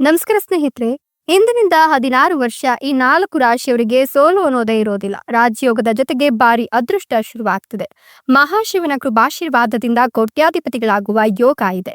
ನಮಸ್ಕಾರ ಸ್ನೇಹಿತರೆ, ಇಂದಿನಿಂದ ಹದಿನಾರು ವರ್ಷ ಈ ನಾಲ್ಕು ರಾಶಿಯವರಿಗೆ ಸೋಲು ಅನ್ನೋದೇ ಇರೋದಿಲ್ಲ. ರಾಜ್ಯೋಗದ ಜೊತೆಗೆ ಭಾರಿ ಅದೃಷ್ಟ ಶುರುವಾಗ್ತದೆ. ಮಹಾಶಿವನ ಕೃಪಾಶೀರ್ವಾದದಿಂದ ಕೋಟ್ಯಾಧಿಪತಿಗಳಾಗುವ ಯೋಗ ಇದೆ.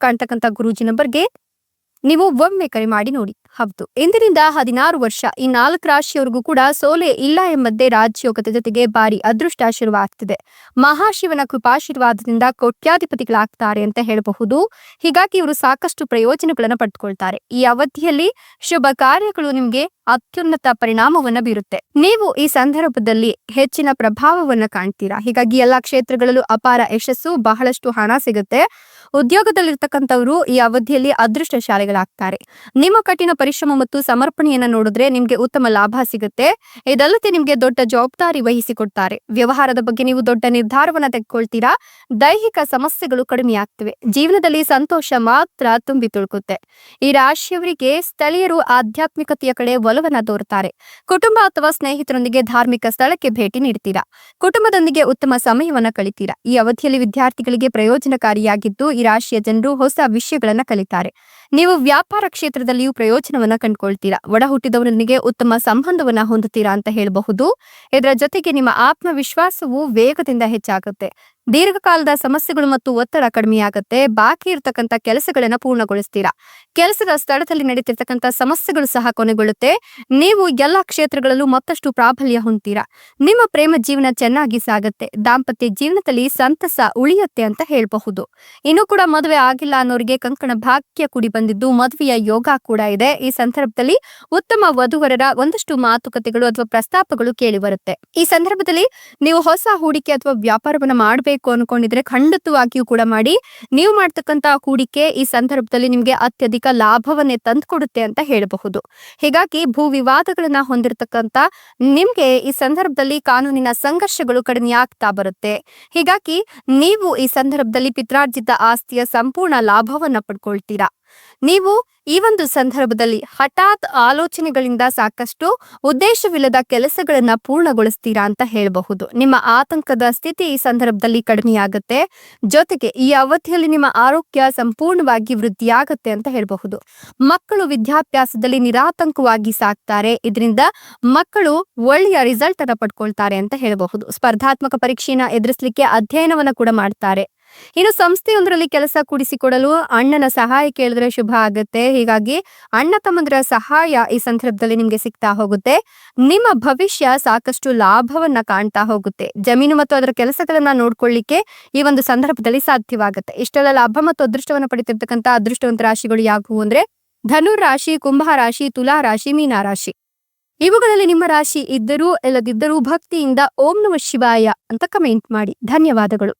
ಕಾಣ್ತಕ್ಕಂಥ ಗುರೂಜಿನ ನಂಬರ್ಗೆ ನೀವು ಒಮ್ಮೆ ಕರೆ ಮಾಡಿ ನೋಡಿ. ಹೌದು, ಇಂದಿನಿಂದ ಹದಿನಾರು ವರ್ಷ, ಈ ನಾಲ್ಕು ರಾಶಿಯವರೆಗೂ ಕೂಡ ಸೋಲೆ ಇಲ್ಲ ಎಂಬಂತೆ ರಾಜ್ಯೋಗದ ಜೊತೆಗೆ ಭಾರಿ ಅದೃಷ್ಟ ಶುರುವಾಗ್ತಿದೆ. ಮಹಾಶಿವನ ಕೃಪಾಶೀರ್ವಾದದಿಂದ ಕೋಟ್ಯಾಧಿಪತಿಗಳಾಗ್ತಾರೆ ಅಂತ ಹೇಳಬಹುದು. ಹೀಗಾಗಿ ಇವರು ಸಾಕಷ್ಟು ಪ್ರಯೋಜನಗಳನ್ನು ಪಡ್ಕೊಳ್ತಾರೆ. ಈ ಅವಧಿಯಲ್ಲಿ ಶುಭ ಕಾರ್ಯಗಳು ನಿಮ್ಗೆ ಅತ್ಯುನ್ನತ ಪರಿಣಾಮವನ್ನ ಬೀರುತ್ತೆ. ನೀವು ಈ ಸಂದರ್ಭದಲ್ಲಿ ಹೆಚ್ಚಿನ ಪ್ರಭಾವವನ್ನ ಕಾಣ್ತೀರಾ? ಹೀಗಾಗಿ ಎಲ್ಲಾ ಕ್ಷೇತ್ರಗಳಲ್ಲೂ ಅಪಾರ ಯಶಸ್ಸು, ಬಹಳಷ್ಟು ಹಣ ಸಿಗುತ್ತೆ. ಉದ್ಯೋಗದಲ್ಲಿರ್ತಕ್ಕಂಥವ್ರು ಈ ಅವಧಿಯಲ್ಲಿ ಅದೃಷ್ಟಶಾಲಿಗಳಾಗ್ತಾರೆ ನಿಮ್ಮ ಕಠಿಣ ಪರಿಶ್ರಮ ಮತ್ತು ಸಮರ್ಪಣೆಯನ್ನ ನೋಡಿದ್ರೆ ನಿಮ್ಗೆ ಉತ್ತಮ ಲಾಭ ಸಿಗುತ್ತೆ. ಇದಲ್ಲದೆ ನಿಮಗೆ ದೊಡ್ಡ ಜವಾಬ್ದಾರಿ ವಹಿಸಿಕೊಡ್ತಾರೆ. ವ್ಯವಹಾರದ ಬಗ್ಗೆ ನೀವು ದೊಡ್ಡ ನಿರ್ಧಾರವನ್ನ ತೆಗೆದುಕೊಳ್ತೀರಾ? ದೈಹಿಕ ಸಮಸ್ಯೆಗಳು ಕಡಿಮೆ ಆಗ್ತಿವೆ ಜೀವನದಲ್ಲಿ ಸಂತೋಷ ಮಾತ್ರ ತುಂಬಿ ತುಳುಕುತ್ತೆ. ಈ ರಾಶಿಯವರಿಗೆ ಸ್ಥಳೀಯರು ಆಧ್ಯಾತ್ಮಿಕತೆಯ ಕಡೆ ಒಲವನ್ನ ತೋರುತ್ತಾರೆ ಕುಟುಂಬ ಅಥವಾ ಸ್ನೇಹಿತರೊಂದಿಗೆ ಧಾರ್ಮಿಕ ಸ್ಥಳಕ್ಕೆ ಭೇಟಿ ನೀಡ್ತೀರಾ? ಕುಟುಂಬದೊಂದಿಗೆ ಉತ್ತಮ ಸಮಯವನ್ನ ಕಳಿತೀರಾ? ಈ ಅವಧಿಯಲ್ಲಿ ವಿದ್ಯಾರ್ಥಿಗಳಿಗೆ ಪ್ರಯೋಜನಕಾರಿಯಾಗಿದ್ದು ಈ ರಾಶಿಯ ಜನರು ಹೊಸ ವಿಷಯಗಳನ್ನ ಕಲಿತಾರೆ. ನೀವು ವ್ಯಾಪಾರ ಕ್ಷೇತ್ರದಲ್ಲಿಯೂ ಪ್ರಯೋಜನವನ್ನ ಕಂಡುಕೊಳ್ತೀರಾ? ಒಡ ಹುಟ್ಟಿದವರೊಂದಿಗೆ ಉತ್ತಮ ಸಂಬಂಧವನ್ನ ಹೊಂದುತ್ತೀರಾ ಅಂತ ಹೇಳಬಹುದು. ಇದರ ಜೊತೆಗೆ ನಿಮ್ಮ ಆತ್ಮವಿಶ್ವಾಸವು ವೇಗದಿಂದ ಹೆಚ್ಚಾಗುತ್ತೆ. ದೀರ್ಘಕಾಲದ ಸಮಸ್ಯೆಗಳು ಮತ್ತು ಒತ್ತಡ ಕಡಿಮೆಯಾಗುತ್ತೆ. ಬಾಕಿ ಇರತಕ್ಕಂತ ಕೆಲಸಗಳನ್ನ ಪೂರ್ಣಗೊಳಿಸ್ತೀರಾ? ಕೆಲಸದ ಸ್ಥಳದಲ್ಲಿ ನಡೀತಿರ್ತಕ್ಕಂಥ ಸಮಸ್ಯೆಗಳು ಸಹ ಕೊನೆಗೊಳ್ಳುತ್ತೆ. ನೀವು ಎಲ್ಲಾ ಕ್ಷೇತ್ರಗಳಲ್ಲೂ ಮತ್ತಷ್ಟು ಪ್ರಾಬಲ್ಯ ಹೊಂದ್ತೀರಾ? ನಿಮ್ಮ ಪ್ರೇಮ ಜೀವನ ಚೆನ್ನಾಗಿ ಸಾಗುತ್ತೆ. ದಾಂಪತ್ಯ ಜೀವನದಲ್ಲಿ ಸಂತಸ ಉಳಿಯುತ್ತೆ ಅಂತ ಹೇಳಬಹುದು. ಇನ್ನು ಕೂಡ ಮದುವೆ ಆಗಿಲ್ಲ ಅನ್ನೋರಿಗೆ ಕಂಕಣ ಭಾಗ್ಯ ಕೂಡಿ ಬಂದಿದ್ದು ಮದುವೆಯ ಯೋಗ ಕೂಡ ಇದೆ. ಈ ಸಂದರ್ಭದಲ್ಲಿ ಉತ್ತಮ ವಧುವರರ ಒಂದಷ್ಟು ಮಾತುಕತೆಗಳು ಅಥವಾ ಪ್ರಸ್ತಾಪಗಳು ಕೇಳಿ ಬರುತ್ತೆ. ಈ ಸಂದರ್ಭದಲ್ಲಿ ನೀವು ಹೊಸ ಹೂಡಿಕೆ ಅಥವಾ ವ್ಯಾಪಾರವನ್ನ ಮಾಡಬೇಕು ಅನ್ಕೊಂಡಿದ್ರೆ ಖಂಡಿತವಾಗಿಯೂ ಕೂಡ ಮಾಡಿ. ನೀವು ಮಾಡ್ತಕ್ಕಂತ ಹೂಡಿಕೆ ಈ ಸಂದರ್ಭದಲ್ಲಿ ನಿಮ್ಗೆ ಅತ್ಯಧಿಕ ಲಾಭವನ್ನೇ ತಂದುಕೊಡುತ್ತೆ ಅಂತ ಹೇಳಬಹುದು. ಹೀಗಾಗಿ ಭೂ ವಿವಾದಗಳನ್ನ ಹೊಂದಿರತಕ್ಕಂತ ನಿಮ್ಗೆ ಈ ಸಂದರ್ಭದಲ್ಲಿ ಕಾನೂನಿನ ಸಂಘರ್ಷಗಳು ಕಡಿಮೆ ಆಗ್ತಾ ಬರುತ್ತೆ. ಹೀಗಾಗಿ ನೀವು ಈ ಸಂದರ್ಭದಲ್ಲಿ ಪಿತ್ರಾರ್ಜಿತ ಆಸ್ತಿಯ ಸಂಪೂರ್ಣ ಲಾಭವನ್ನ ಪಡ್ಕೊಳ್ತೀರಾ. ನೀವು ಈ ಒಂದು ಸಂದರ್ಭದಲ್ಲಿ ಹಠಾತ್ ಆಲೋಚನೆಗಳಿಂದ ಸಾಕಷ್ಟು ಉದ್ದೇಶವಿಲ್ಲದ ಕೆಲಸಗಳನ್ನ ಪೂರ್ಣಗೊಳಿಸ್ತೀರಾ ಅಂತ ಹೇಳಬಹುದು. ನಿಮ್ಮ ಆತಂಕದ ಸ್ಥಿತಿ ಈ ಸಂದರ್ಭದಲ್ಲಿ ಕಡಿಮೆಯಾಗುತ್ತೆ. ಜೊತೆಗೆ ಈ ಅವಧಿಯಲ್ಲಿ ನಿಮ್ಮ ಆರೋಗ್ಯ ಸಂಪೂರ್ಣವಾಗಿ ವೃದ್ಧಿಯಾಗುತ್ತೆ ಅಂತ ಹೇಳಬಹುದು. ಮಕ್ಕಳು ವಿದ್ಯಾಭ್ಯಾಸದಲ್ಲಿ ನಿರಾತಂಕವಾಗಿ ಸಾಕ್ತಾರೆ. ಇದರಿಂದ ಮಕ್ಕಳು ಒಳ್ಳೆಯ ರಿಸಲ್ಟ್ ಅನ್ನ ಪಡ್ಕೊಳ್ತಾರೆ ಅಂತ ಹೇಳಬಹುದು. ಸ್ಪರ್ಧಾತ್ಮಕ ಪರೀಕ್ಷೆನ ಎದುರಿಸಲಿಕ್ಕೆ ಅಧ್ಯಯನವನ್ನ ಕೂಡ ಮಾಡ್ತಾರೆ. ಇನ್ನು ಸಂಸ್ಥೆಯೊಂದರಲ್ಲಿ ಕೆಲಸ ಕೂಡಿಸಿಕೊಡಲು ಅಣ್ಣನ ಸಹಾಯ ಕೇಳಿದ್ರೆ ಶುಭ ಆಗುತ್ತೆ. ಹೀಗಾಗಿ ಅಣ್ಣ ತಮ್ಮಂದರ ಸಹಾಯ ಈ ಸಂದರ್ಭದಲ್ಲಿ ನಿಮ್ಗೆ ಸಿಗ್ತಾ ಹೋಗುತ್ತೆ. ನಿಮ್ಮ ಭವಿಷ್ಯ ಸಾಕಷ್ಟು ಲಾಭವನ್ನ ಕಾಣ್ತಾ ಹೋಗುತ್ತೆ. ಜಮೀನು ಮತ್ತು ಅದರ ಕೆಲಸಗಳನ್ನ ನೋಡ್ಕೊಳ್ಳಿಕ್ಕೆ ಈ ಒಂದು ಸಂದರ್ಭದಲ್ಲಿ ಸಾಧ್ಯವಾಗುತ್ತೆ. ಇಷ್ಟೆಲ್ಲ ಲಾಭ ಮತ್ತು ಅದೃಷ್ಟವನ್ನು ಪಡಿತಿರ್ತಕ್ಕಂಥ ಅದೃಷ್ಟವಂತ ರಾಶಿಗಳು ಯಾವುವು ಅಂದ್ರೆ ಧನುರ್ ರಾಶಿ, ಕುಂಭ ರಾಶಿ, ತುಲಾ ರಾಶಿ, ಮೀನಾ ರಾಶಿ. ಇವುಗಳಲ್ಲಿ ನಿಮ್ಮ ರಾಶಿ ಇದ್ದರೂ ಇಲ್ಲದಿದ್ದರೂ ಭಕ್ತಿಯಿಂದ ಓಂ ನಮ ಶಿವಾಯ ಅಂತ ಕಮೆಂಟ್ ಮಾಡಿ. ಧನ್ಯವಾದಗಳು.